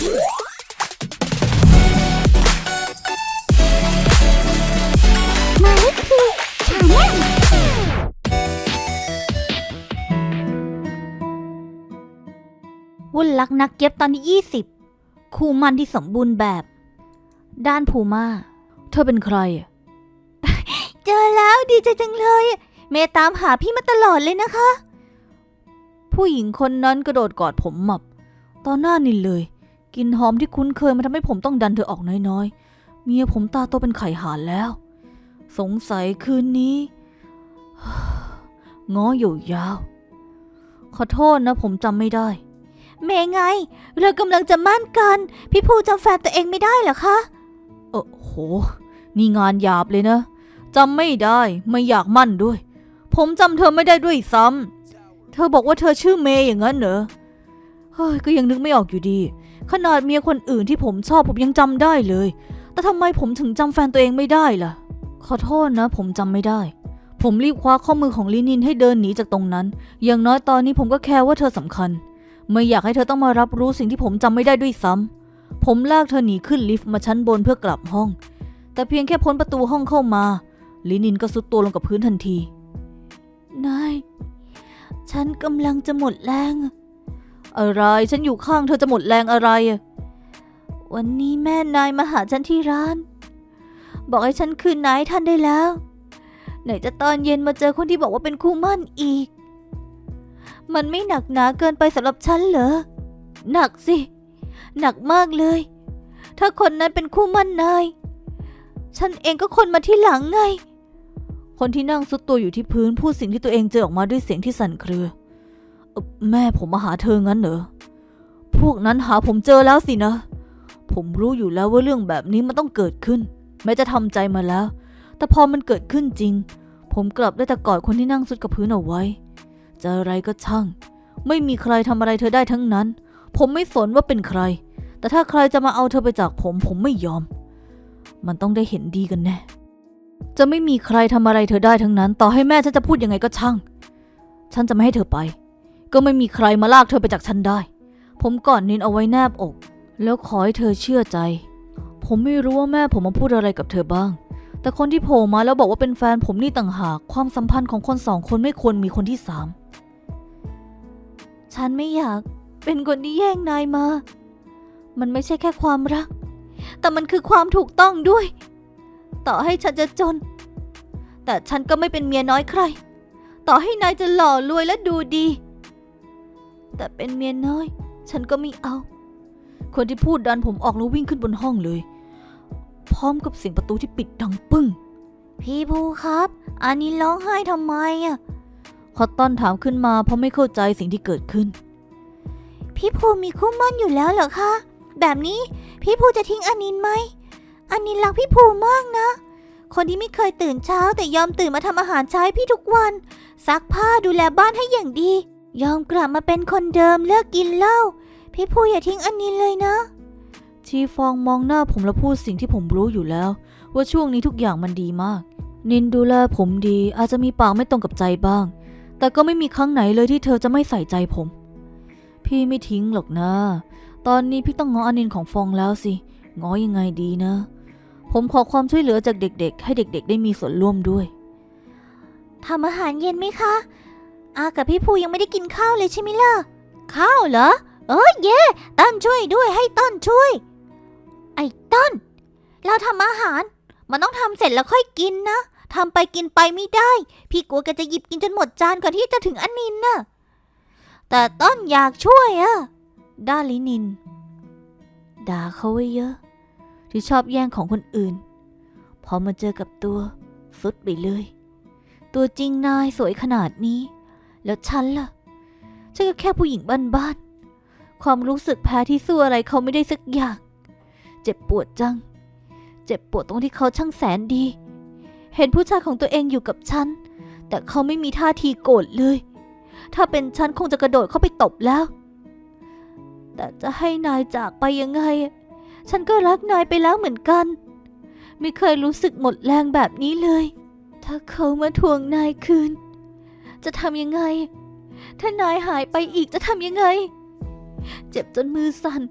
มาลขคือชาแนลวุ่นลักนักเก็บตอนที่ 20 คู่มันที่สมบูรณ์แบบ ด้านภูมาเธอเป็นใคร เจอแล้วดีใจจังเลย เมย์ตามหาพี่มาตลอดเลยนะคะ ผู้หญิงคนนั้นกระโดดกอดผมหมับ ตอนหน้านินเลย กลิ่นหอมที่คุ้นเคยมาทำให้ผมต้องดันเธอออกน้อยๆ เมียผมตาโตเป็นไข่หานแล้ว สงสัยคืนนี้ง้ออยู่ยาว ขอโทษนะผมจำไม่ได้ เมย์ไง เรากำลังจะมั่นกัน พี่ภูจำแฟนตัวเองไม่ได้เหรอคะ เออโห นี่งานหยาบเลยนะจำไม่ได้ไม่อยากมั่นด้วย ผมจำเธอไม่ได้ด้วยซ้ำเธอบอกว่าเธอชื่อเมย์อย่างนั้นเหรอเฮ้ยก็ยังนึกไม่ออกอยู่ดี ขนาดเมียคนอื่นที่ผมชอบผมยังจำได้เลย แต่ทำไมผมถึงจำแฟนตัวเองไม่ได้ล่ะ ขอโทษนะ ผมจำไม่ได้ ผมรีบคว้าข้อมือของลินินให้เดินหนีจากตรงนั้น อย่างน้อยตอนนี้ผมก็แค่ว่าเธอสำคัญ ไม่อยากให้เธอต้องมารับรู้สิ่งที่ผมจำไม่ได้ด้วยซ้ำ ผมลากเธอหนีขึ้นลิฟต์มาชั้นบนเพื่อกลับห้อง แต่เพียงแค่พ้นประตูห้องเข้ามา ลินินก็สุดตัวลงกับพื้นทันที นาย ฉันกำลังจะหมดแรง อะไรฉันอยู่ข้างเธอจะหมดแรงอะไร วันนี้แม่นายมาหาฉันที่ร้าน บอกให้ฉันคืนนายท่านได้แล้ว ไหนจะตอนเย็นมาเจอคนที่บอกว่าเป็นคู่มั่นอีก มันไม่หนักหนาเกินไปสำหรับฉันเหรอ หนักสิ หนักมากเลย ถ้าคนนั้นเป็นคู่มั่นนาย ฉันเองก็คนมาที่หลังไง คนที่นั่งซุดตัวอยู่ที่พื้นพูดสิ่งที่ตัวเองเจอออกมาด้วยเสียงที่สั่นเครือ แม่ผมมาหาเธองั้นเหรอ พวกนั้นหาผมเจอแล้วสินะ ผมรู้อยู่แล้วว่าเรื่องแบบนี้มันต้องเกิดขึ้น แม้จะทำใจมาแล้ว แต่พอมันเกิดขึ้นจริง ผมกลับได้แต่กอดคนที่นั่งซุดกับพื้นเอาไว้ จะอะไรก็ช่าง ไม่มีใครทำอะไรเธอได้ทั้งนั้น ผมไม่สนว่าเป็นใคร แต่ถ้าใครจะมาเอาเธอไปจากผม ผมไม่ยอม มันต้องได้เห็นดีกันแน่ จะไม่มีใครทำอะไรเธอได้ทั้งนั้น ต่อให้แม่ฉันจะพูดยังไงก็ช่าง ฉันจะไม่ให้เธอไป ก็ไม่มีใครมาลากเธอไปจากฉันได้ ผมกอดนินเอาไว้แนบอก แล้วขอให้เธอเชื่อใจ ผมไม่รู้ว่าแม่ผมมาพูดอะไรกับเธอบ้าง แต่คนที่โผล่มาแล้วบอกว่าเป็นแฟนผมนี่ต่างหาก ความสัมพันธ์ของคนสองคนไม่ควรมีคนที่สาม ฉันไม่อยากเป็นคนที่แย่งนายมา มันไม่ใช่แค่ความรัก แต่มันคือความถูกต้องด้วย ต่อให้ฉันจะจน แต่ฉันก็ไม่เป็นเมียน้อยใคร ต่อให้นายจะหล่อรวยและดูดี แต่เป็นเมียน้อย ฉันก็ไม่เอา คนที่พูดดันผมออกแล้ววิ่งขึ้นบนห้องเลย พร้อมกับเสียงประตูที่ปิดดังปึ้ง พี่ภูครับ อันนี้ร้องไห้ทำไมอะคอตตอนถามขึ้นมาเพราะไม่เข้าใจสิ่งที่เกิดขึ้น พี่ภูมีคู่มั่นอยู่แล้วเหรอคะ แบบนี้พี่ภูจะทิ้งอานินไหมอานินรักพี่ภูมากนะ คนที่ไม่เคยตื่นเช้าแต่ยอมตื่นมาทำอาหารใช้พี่ทุกวัน ซักผ้าดูแลบ้านให้อย่างดี ยอมกลับมาเป็นคนเดิมเลิกกินเหล้าพี่ภูอย่าทิ้งอานินเลยนะชีฟองมองหน้าผมแล้วพูดสิ่งที่ผมรู้อยู่แล้ว ว่าช่วงนี้ทุกอย่างมันดีมาก นินดูแลผมดีอาจจะมีปากไม่ตรงกับใจบ้าง แต่ก็ไม่มีครั้งไหนเลยที่เธอจะไม่ใส่ใจผม พี่ไม่ทิ้งหรอกนะ ตอนนี้พี่ต้องง้ออานินของฟองแล้วสิง้อยังไงดีนะ ผมขอความช่วยเหลือจากเด็กๆ ให้เด็กๆ ได้มีส่วนร่วมด้วยทำอาหารเย็นไหมคะ อากับพี่ภูยังไม่ได้กินข้าวเลยใช่ไหมล่ะ ข้าวเหรอ เออเย่ต้นช่วยด้วยให้ต้นช่วย ไอ้ต้น เราทำอาหาร มันต้องทำเสร็จแล้วค่อยกินนะทำไปกินไปไม่ได้ พี่กลัวแกจะหยิบกินจนหมดจานก่อนที่จะถึงอันนินน่ะ แต่ต้นอยากช่วยอะด้าลินิน ด่าเขาไว้เยอะ ที่ชอบแย่งของคนอื่น พอมาเจอกับตัวสุดไปเลย ตัวจริงนายสวยขนาดนี้ แล้วฉันล่ะ ฉันก็แค่ผู้หญิงบ้านๆ ความรู้สึกแพ้ที่สู้อะไรเขาไม่ได้สักอย่าง เจ็บปวดจัง เจ็บปวดตรงที่เขาช่างแสนดี เห็นผู้ชายของตัวเองอยู่กับฉัน แต่เขาไม่มีท่าทีโกรธเลย ถ้าเป็นฉันคงจะกระโดดเข้าไปตบแล้ว แต่จะให้นายจากไปยังไง ฉันก็รักนายไปแล้วเหมือนกัน ไม่เคยรู้สึกหมดแรงแบบนี้เลย ถ้าเขามาทวงนายคืน จะทำยังไง ถ้านายหายไปอีกจะทำยังไง เจ็บจนมือสั่น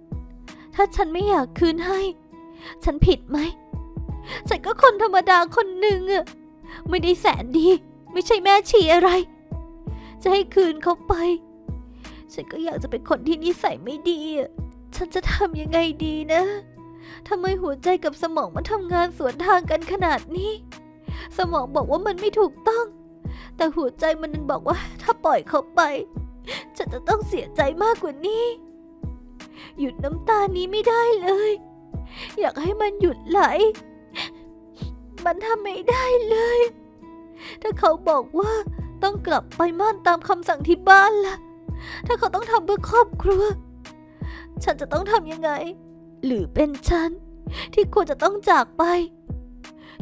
ถ้าฉันไม่อยากคืนให้ ฉันผิดไหม ฉันก็คนธรรมดาคนหนึ่งอะไม่ได้แสนดี ไม่ใช่แม่ชีอะไร จะให้คืนเขาไป ฉันก็อยากจะเป็นคนที่นิสัยไม่ดีอะฉันจะทำยังไงดีนะทำไมหัวใจกับสมองมันทำงานสวนทางกันขนาดนี้ สมองบอกว่ามันไม่ถูกต้อง แต่หัวใจมันดันบอกว่าถ้าปล่อยเขาไป ฉันจะต้องเสียใจมากกว่านี้ หยุดน้ำตานี้ไม่ได้เลย อยากให้มันหยุดไหล มันทำไม่ได้เลย ถ้าเขาบอกว่าต้องกลับไปม่านตามคำสั่งที่บ้านล่ะ ถ้าเขาต้องทำเพื่อครอบครัว ฉันจะต้องทำยังไง หรือเป็นฉัน ที่ควรจะต้องจากไป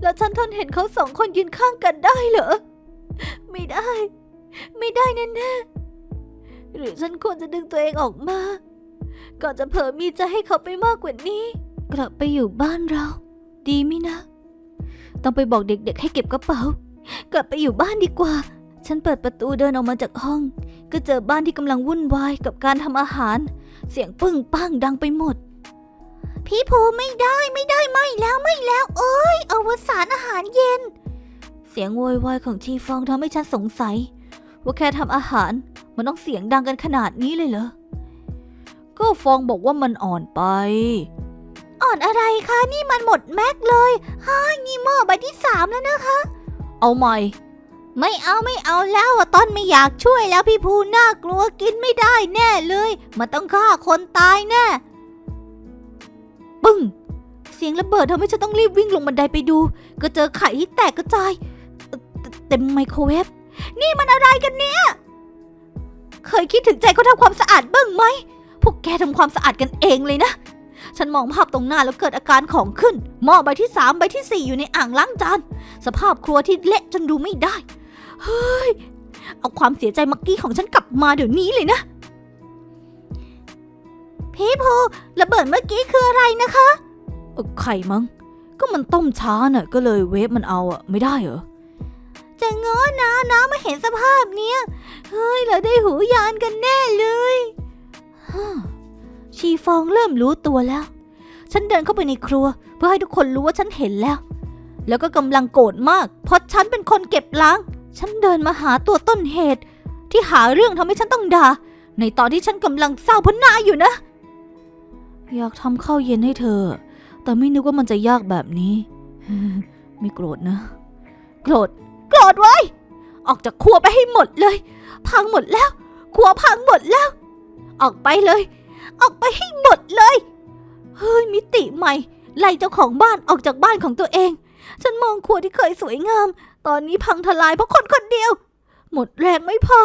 แล้วฉันทนเห็นเขาสองคนยืนข้างกันได้เหรอ ไม่ได้ ไม่ได้แน่ๆหรือฉันควรจะดึงตัวเองออกมา ก่อนจะเผลอมีใจให้เขาไปมากกว่านี้ กลับไปอยู่บ้านเรา ดีไหมนะ ต้องไปบอกเด็กๆให้เก็บกระเป๋า กลับไปอยู่บ้านดีกว่า ฉันเปิดประตูเดินออกมาจากห้อง ก็เจอบ้านที่กำลังวุ่นวายกับการทำอาหาร เสียงปึ้งปังดังไปหมดพี่ภูไม่ได้ไม่ได้ไม่แล้วไม่แล้ว เอ้ยอวสานอาหารเย็น สียงโวยวายของชีฟองทำให้ฉันสงสัย ว่าแค่ทำอาหารมันต้องเสียงดังกันขนาดนี้เลยเหรอ ก็ฟองบอกว่ามันอ่อนไป อ่อนอะไรคะ นี่มันหมดแม็กเลยฮ่านี่หม้อใบที่สามแล้วนะคะ เอาใหม่ ไม่เอาไม่เอาแล้วอะต้นไม่อยากช่วยแล้วพี่ภูน่ากลัวกินไม่ได้แน่เลย มันต้องฆ่าคนตายแน่ ปึ้ง เสียงระเบิดทำให้ฉันต้องรีบวิ่งลงบันไดไปดู ก็เจอไข่ที่แตกกระจาย เต็มไมโครเวฟ นี่มันอะไรกันเนี่ย เคยคิดถึงใจเขาทำความสะอาดบ้างไหม พวกแกทำความสะอาดกันเองเลยนะ ฉันมองภาพตรงหน้าแล้วเกิดอาการของขึ้น หม้อใบที่สามใบที่สี่อยู่ในอ่างล้างจาน สภาพครัวที่เละจนดูไม่ได้ เฮ้ย เอาความเสียใจเมื่อกี้ของฉันกลับมาเดี๋ยวนี้เลยนะ พี่ภูระเบิดเมื่อกี้คืออะไรนะคะ ไข่มั้ง ก็มันต้มช้าน่ะก็เลยเวฟมันเอาอะไม่ได้เหรอ จะง้อนะนะมาเห็นสภาพเนี้ย เฮ้ย เราได้หูยานกันแน่เลยฮ่าชีฟองเริ่มรู้ตัวแล้ว ฉันเดินเข้าไปในครัว เพื่อให้ทุกคนรู้ว่าฉันเห็นแล้ว แล้วก็กำลังโกรธมาก เพราะฉันเป็นคนเก็บล้าง ฉันเดินมาหาตัวต้นเหตุ ที่หาเรื่องทำให้ฉันต้องด่า ในตอนที่ฉันกำลังเศร้าเพราะหน้าอยู่นะ อยากทำข้าวเย็นให้เธอ แต่ไม่นึกว่ามันจะยากแบบนี้ ไม่โกรธนะ โกรธ โกรธไว้ ออกจากครัวไปให้หมดเลย พังหมดแล้ว ครัวพังหมดแล้ว ออกไปเลย ออกไปให้หมดเลย เฮ้ยมิติใหม่ ไล่เจ้าของบ้านออกจากบ้านของตัวเอง ฉันมองครัวที่เคยสวยงาม ตอนนี้พังทลายเพราะคนคนเดียว หมดแรงไม่พอ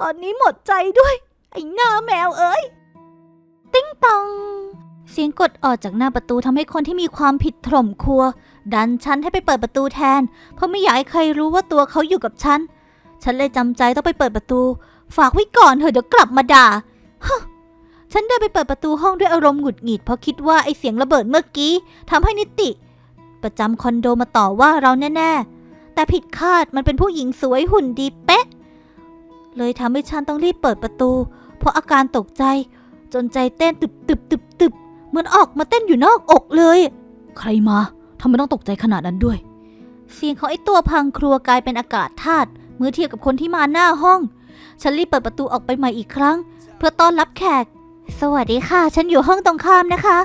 ตอนนี้หมดใจด้วย ไอ้หน้าแมวเอ้ย ติ้งตอง เสียงกดออกจากหน้าประตูทำให้คนที่มีความผิดถล่มครัว ดันฉันให้ไปเปิดประตูแทน เพราะไม่อยากให้ใครรู้ว่าตัวเขาอยู่กับฉัน ฉันเลยจำใจต้องไปเปิดประตู ฝากไว้ก่อนเถอะเดี๋ยวกลับมาด่าฮฉันเดินไปเปิดประตูห้องด้วยอารมณ์หงุดหงิดเพราะคิดว่าไอเสียงระเบิดเมื่อกี้ทำให้นิติ ประจำคอนโดมาต่อว่าเราแน่ๆ แต่ผิดคาดมันเป็นผู้หญิงสวยหุ่นดีเป๊ะ เลยทำให้ฉันต้องรีบเปิดประตู เพราะอาการตกใจ จนใจเต้นตึบตึบตึบตึบ เหมือนออกมาเต้นอยู่นอกอกเลย ใครมาทำไมต้องตกใจขนาดนั้นด้วย เสียงของไอ้ตัวพังครัวกลายเป็นอากาศธาตุเมื่อเทียบกับคนที่มาหน้าห้อง ฉันรีบเปิดประตูออกไปใหม่อีกครั้ง เพื่อต้อนรับแขก สวัสดีค่ะ ฉันอยู่ห้องตรงข้ามนะคะ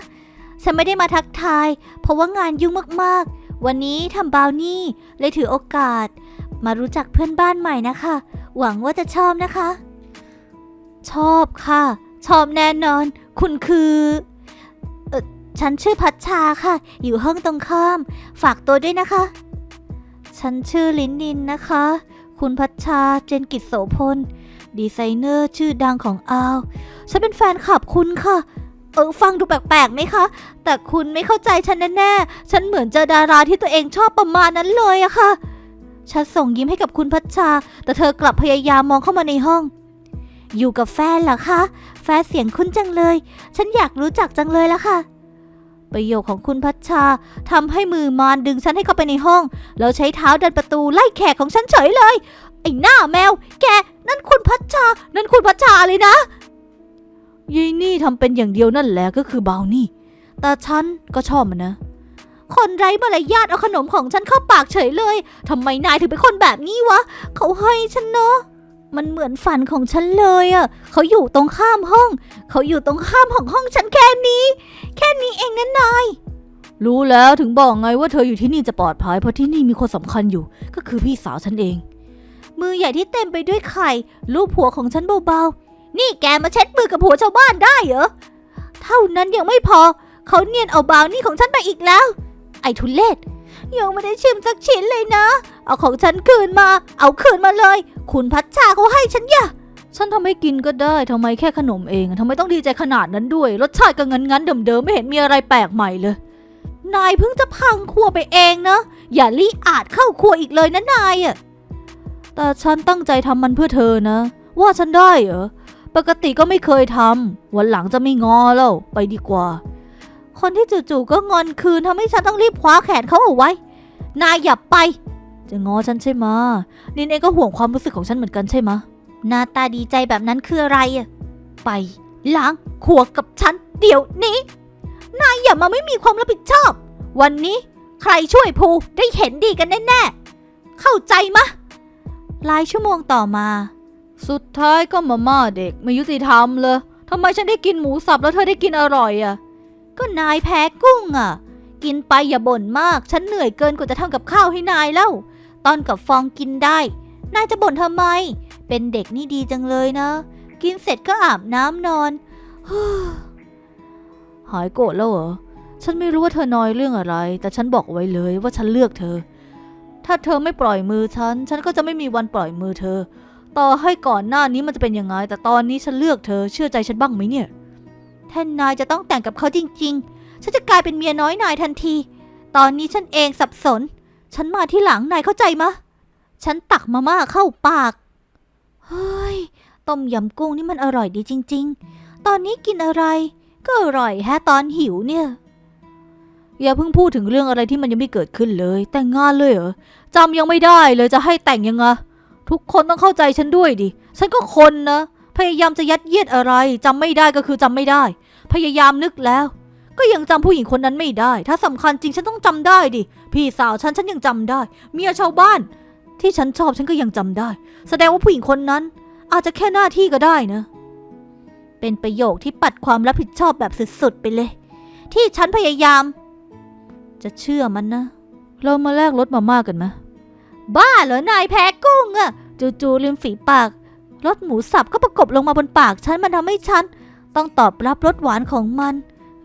ฉันไม่ได้มาทักทาย เพราะว่างานยุ่งมากๆ วันนี้ทำบาวนี่เลยถือโอกาส มารู้จักเพื่อนบ้านใหม่นะคะ หวังว่าจะชอบนะคะ ชอบค่ะ ชอบแน่นอน คุณคือ ฉันชื่อพัชชาค่ะ อยู่ห้องตรงข้าม ฝากตัวด้วยนะคะ ฉันชื่อลินดินนะคะ คุณพัชชาเจนกิจโสพล ดีไซเนอร์ชื่อดังของอาว ฉันเป็นแฟนคลับคุณค่ะ เออฟังดูแปลกๆไหมคะ แต่คุณไม่เข้าใจฉันแน่ๆ ฉันเหมือนเจอดาราที่ตัวเองชอบประมาณนั้นเลยอะค่ะ ฉันส่งยิ้มให้กับคุณพัชชา แต่เธอกลับพยายามมองเข้ามาในห้อง อยู่กับแฟนเหรอคะ แฟนเสียงคุ้นจังเลย ฉันอยากรู้จักจังเลยละค่ะ ประโยคของคุณพัชชาทำให้มือมารดึงฉันให้เข้าไปในห้อง แล้วใช้เท้าดันประตูไล่แขกของฉันเฉยเลย ไอ้หน้าแมว แก นั่นคุณพัชชา นั่นคุณพัชชาเลยนะยายนี่ทำเป็นอย่างเดียวนั่นแหละก็คือเบานี่ แต่ฉันก็ชอบมันนะ คนไร้มารยาทเอาขนมของฉันเข้าปากเฉยเลยทำไมนายถึงเป็นคนแบบนี้วะ เขาให้ฉันเนาะ มันเหมือนฝันของฉันเลยอะ่ะ เขาอยู่ตรงข้ามห้อง เขาอยู่ตรงข้ามของห้องฉันแค่นี้ แค่นี้เองนะนาย รู้แล้วถึงบอกไงว่าเธออยู่ที่นี่จะปลอดภัยเพราะที่นี่มีคนสำคัญอยู่ ก็คือพี่สาวฉันเอง มือใหญ่ที่เต็มไปด้วยไข่ลูบหัวของฉันเบาๆ นี่แกมาเช็ดมือกับผัวชาวบ้านได้เหรอ เท่านั้นยังไม่พอ เขาเนียนเอาบาวนี่ของฉันไปอีกแล้ว ไอ้ทุเลศ ยังไม่ได้ชิมสักชิ้นเลยนะ เอาของฉันคืนมา เอาคืนมาเลย คุณพัชชาเขาให้ฉันอย่าฉันทำให้กินก็ได้ทำไมแค่ขนมเองทำไมต้องดีใจขนาดนั้นด้วย รสชาติก็งั้นๆเดิมๆไม่เห็นมีอะไรแปลกใหม่เลย นายเพิ่งจะพังครัวไปเองนะ อย่าลี่อาจเข้าครัวอีกเลยนะนายอะแต่ฉันตั้งใจทำมันเพื่อเธอนะ ว่าฉันได้เหรอ ปกติก็ไม่เคยทำวันหลังจะไม่งอแล้ว ไปดีกว่า คนที่จู่ๆก็งอนคืนทำให้ฉันต้องรีบคว้าแขนเขาเอาไว้ นายอย่าไป จะงอฉันใช่ไหมนินเองก็ห่วงความรู้สึกของฉันเหมือนกันใช่ไหมหน้าตาดีใจแบบนั้นคืออะไรอะไปล้างครัวกับฉันเดี๋ยวนี้ นายอย่ามาไม่มีความรับผิดชอบ วันนี้ใครช่วยภูได้เห็นดีกันแน่ๆ เข้าใจมะหลายชั่วโมงต่อมา สุดท้ายก็มาม่าเด็กไม่ยุติธรรมเลยทำไมฉันได้กินหมูสับแล้วเธอได้กินอร่อยอะ ก็นายแพ้กุ้งอะกินไปอย่าบ่นมาก ฉันเหนื่อยเกินกว่าจะทำกับข้าวให้นายแล้ว ตอนกับฟองกินได้ นายจะบ่นทำไม เป็นเด็กนี่ดีจังเลยนะ กินเสร็จก็อาบน้ำนอนหายโกรธแล้วเหรอ ฉันไม่รู้ว่าเธอนอยเรื่องอะไร แต่ฉันบอกไว้เลยว่าฉันเลือกเธอ ถ้าเธอไม่ปล่อยมือฉัน ฉันก็จะไม่มีวันปล่อยมือเธอ ต่อให้ก่อนหน้านี้มันจะเป็นยังไง แต่ตอนนี้ฉันเลือกเธอ เชื่อใจฉันบ้างไหมเนี่ย แท่นนายจะต้องแต่งกับเขาจริง ๆ ฉันจะกลายเป็นเมียน้อยนายทันที ตอนนี้ฉันเองสับสน ฉันมาที่หลังนายเข้าใจมะ ฉันตักมาม่าเข้าปาก เฮ้ย ต้มยำกุ้งนี่มันอร่อยดีจริง ๆ ตอนนี้กินอะไร ก็อร่อยแฮะตอนหิวเนี่ย อย่าเพิ่งพูดถึงเรื่องอะไรที่มันยังไม่เกิดขึ้นเลย แต่งงานเลยเหรอจำยังไม่ได้เลยจะให้แต่งยังไงทุกคนต้องเข้าใจฉันด้วยดิ ฉันก็คนนะ พยายามจะยัดเยียดอะไรจำไม่ได้ก็คือจำไม่ได้ พยายามนึกแล้ว ก็ยังจำผู้หญิงคนนั้นไม่ได้ ถ้าสำคัญจริงฉันต้องจำได้ดิ พี่สาวฉันฉันยังจำได้ เมียชาวบ้าน ที่ฉันชอบฉันก็ยังจำได้ แสดงว่าผู้หญิงคนนั้น อาจจะแค่หน้าที่ก็ได้นะ เป็นประโยคที่ปัดความรับผิดชอบแบบสุดๆไปเลย ที่ฉันพยายาม จะเชื่อมันนะ เรามาแลกรถมาม่ากันไหมบ้าเหรอนายแพ้กุ้งอะจู่ๆริมฝีปาก รสหมูสับก็ประกบลงมาบนปากฉันมันทำให้ฉัน ต้องตอบรับรสหวานของมัน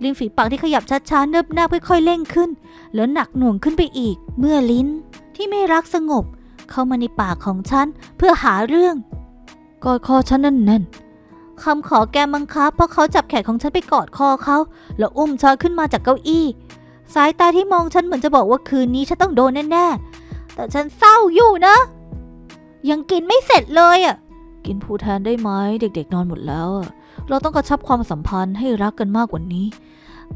ริมฝีปากที่ขยับช้าๆเนิบหน้าค่อยๆเร่งขึ้น แล้วหนักหน่วงขึ้นไปอีก เมื่อลิ้นที่ไม่รักสงบ เข้ามาในปากของฉันเพื่อหาเรื่องกอดคอฉันแน่นๆคำขอแกบังคับเพราะเขาจับแขนของฉันไปกอดคอเขาแล้วอุ้มฉันขึ้นมาจากเก้าอี้ สายตาที่มองฉันเหมือนจะบอกว่าคืนนี้ฉันต้องโดนแน่ๆแต่ฉันเศร้าอยู่นะ ยังกินไม่เสร็จเลยอะ กินผูแทนได้ไหมเด็กๆนอนหมดแล้วอะเราต้องกระชับความสัมพันธ์ให้รักกันมากกว่านี้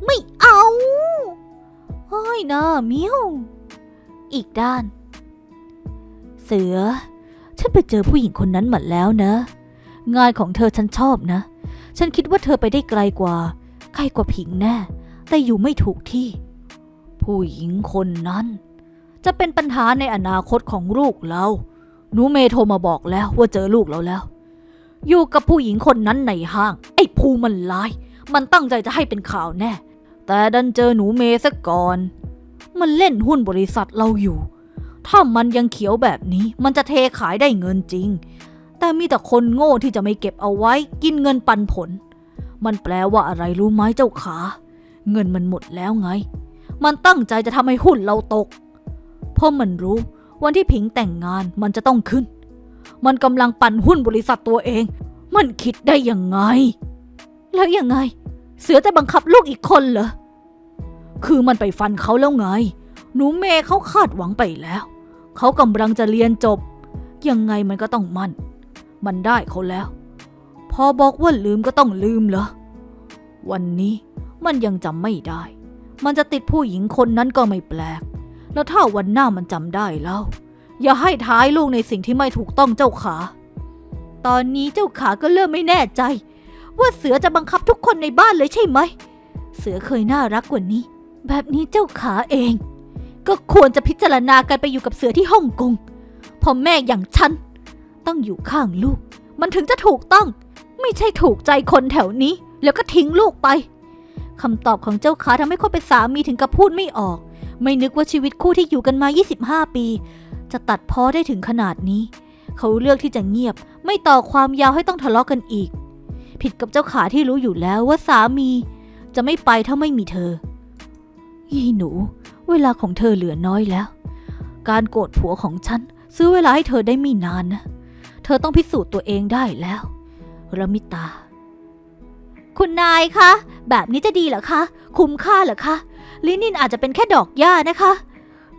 ไม่เอาเฮ้ยนะมียวอีกด้าน เสือ ฉันไปเจอผู้หญิงคนนั้นมาแล้วนะ งานของเธอฉันชอบนะ ฉันคิดว่าเธอไปได้ไกลกว่าใกล้กว่าผิงแน่ แต่อยู่ไม่ถูกที่ ผู้หญิงคนนั้น จะเป็นปัญหาในอนาคตของลูกเรา หนูเมโทรมาบอกแล้วว่าเจอลูกเราแล้ว อยู่กับผู้หญิงคนนั้นในห้าง ไอ้ภูมันลาย มันตั้งใจจะให้เป็นข่าวแน่ แต่ดันเจอหนูเมซะก่อน มันเล่นหุ้นบริษัทเราอยู่ ถ้ามันยังเขียวแบบนี้ มันจะเทขายได้เงินจริง แต่มีแต่คนโง่ที่จะไม่เก็บเอาไว้ กินเงินปันผล มันแปลว่าอะไรรู้ไหมเจ้าขา เงินมันหมดแล้วไง มันตั้งใจจะทำให้หุ้นเราตก เพราะมันรู้ วันที่ผิงแต่งงานมันจะต้องขึ้น มันกำลังปั่นหุ้นบริษัทตัวเอง มันคิดได้ยังไง แล้วยังไง เสือจะบังคับลูกอีกคนเหรอ คือมันไปฟันเขาแล้วไง หนูเมย์เขาคาดหวังไปแล้ว เขากำลังจะเรียนจบ ยังไงมันก็ต้องมั่น มันได้เขาแล้ว พอบอกว่าลืมก็ต้องลืมเหรอ วันนี้มันยังจำไม่ได้ มันจะติดผู้หญิงคนนั้นก็ไม่แปลก แล้วถ้าวันหน้ามันจำได้แล้ว อย่าให้ท้ายลูกในสิ่งที่ไม่ถูกต้องเจ้าขา ตอนนี้เจ้าขาก็เริ่มไม่แน่ใจ ว่าเสือจะบังคับทุกคนในบ้านเลยใช่ไหม เสือเคยน่ารักกว่านี้ แบบนี้เจ้าขาเอง ก็ควรจะพิจารณากันไปอยู่กับเสือที่ฮ่องกงเพอแม่อย่างฉันต้องอยู่ข้างลูก มันถึงจะถูกต้อง ไม่ใช่ถูกใจคนแถวนี้ แล้วก็ทิ้งลูกไปคำตอบของเจ้าขาทำให้คนเป็นสามีถึงกับพูดไม่ออก ไม่นึกว่าชีวิตคู่ที่อยู่กันมา 25 ปี จะตัดพ้อได้ถึงขนาดนี้ เขาเลือกที่จะเงียบ ไม่ต่อความยาวให้ต้องทะเลาะกันอีก ผิดกับเจ้าขาที่รู้อยู่แล้วว่าสามี จะไม่ไปถ้าไม่มีเธอ ยี่หนู เวลาของเธอเหลือน้อยแล้ว การโกรธผัวของฉัน ซื้อเวลาให้เธอได้ไม่นานนะ เธอต้องพิสูจน์ตัวเองได้แล้วระมิตา คุณนายคะ แบบนี้จะดีเหรอคะ คุ้มค่าเหรอคะ ลินินอาจจะเป็นแค่ดอกหญ้านะคะ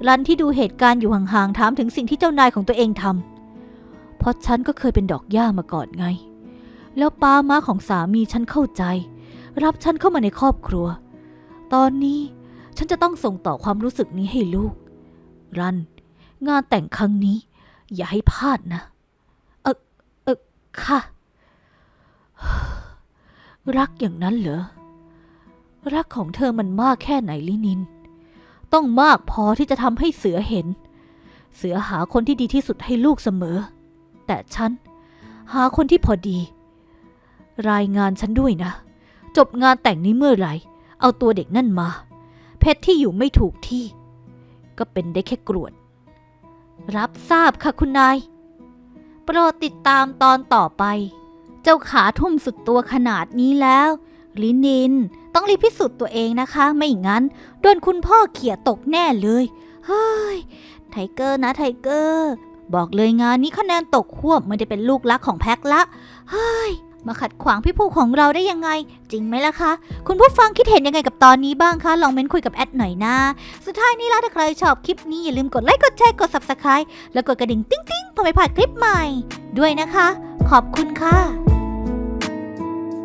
รันที่ดูเหตุการณ์อยู่ห่างๆถามถึงสิ่งที่เจ้านายของตัวเองทำเพราะฉันก็เคยเป็นดอกหญ้ามาก่อนไง แล้วป้ามาของสามีฉันเข้าใจ รับฉันเข้ามาในครอบครัว ตอนนี้ฉันจะต้องส่งต่อความรู้สึกนี้ให้ลูก รัน งานแต่งครั้งนี้ อย่าให้พลาดนะ เออเออค่ะ รักอย่างนั้นเหรอ รักของเธอมันมากแค่ไหนลินิน ต้องมากพอที่จะทำให้เสือเห็น เสือหาคนที่ดีที่สุดให้ลูกเสมอ แต่ฉัน หาคนที่พอดี รายงานฉันด้วยนะ จบงานแต่งนี้เมื่อไหร่ เอาตัวเด็กนั่นมา เพชรที่อยู่ไม่ถูกที่ ก็เป็นได้แค่กรวด รับทราบค่ะคุณนาย โปรดติดตามตอนต่อไป เจ้าขาทุ่มสุดตัวขนาดนี้แล้ว ลินิน ต้องรีบพิสูจน์ตัวเองนะคะ ไม่งั้น โดนคุณพ่อเขี่ยตกแน่เลย เฮ้ย ไทเกอร์นะไทเกอร์ บอกเลยงานนี้คะแนนตกควบไม่ได้เป็นลูกรักของแพ็คละ เฮ้ย มาขัดขวางพี่ผู้ของเราได้ยังไง จริงไหมล่ะคะ คุณผู้ฟังคิดเห็นยังไงกับตอนนี้บ้างคะ ลองเม้นคุยกับแอดหน่อยนะ สุดท้ายนี้แล้วถ้าใครชอบคลิปนี้อย่าลืมกดไลค์ กดแชร์ กด subscribe แล้วกดกระดิ่งติ๊งๆเพื่อไม่พลาดคลิปใหม่ ด้วยนะคะ ขอบคุณค่ะ